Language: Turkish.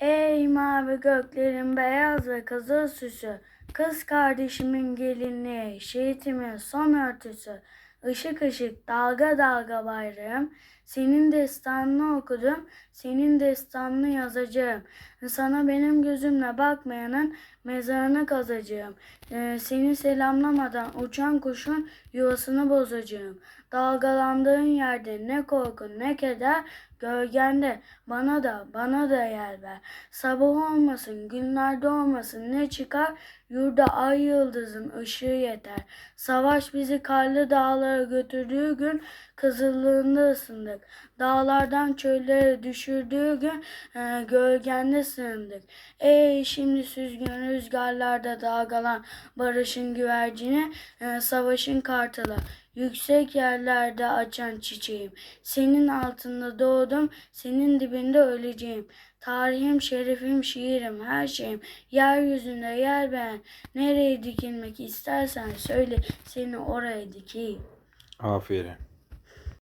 Ey mavi göklerin beyaz ve kızıl süsü, kız kardeşimin gelinliği, şehitimin son örtüsü, ışık ışık, dalga dalga bayrağım, senin destanını okudum, senin destanını yazacağım. Sana benim gözümle bakmayanın mezarını kazacağım. Ee, seni selamlamadan uçan kuşun yuvasını bozacağım. Dalgalandığın yerde ne korku ne keder, gölgende bana da bana da yer ver. Sabah olmasın, günlerde olmasın ne çıkar, yurda ay yıldızın ışığı yeter. Savaş bizi karlı dağlara götürdüğü gün kızıllığında ısındık. Dağlardan çöllere düşürdüğü gün e, gölgende sığındık. Ey şimdi süzgün rüzgarlarda dalgalan barışın güvercini, e, savaşın kartalı. Yüksek yerlerde açan çiçeğim. Senin altında doğdum, senin dibinde öleceğim. Tarihim, şerefim, şiirim, her şeyim. Yeryüzünde yer beğen. Nereye dikilmek istersen söyle, seni oraya dikeyim. Aferin.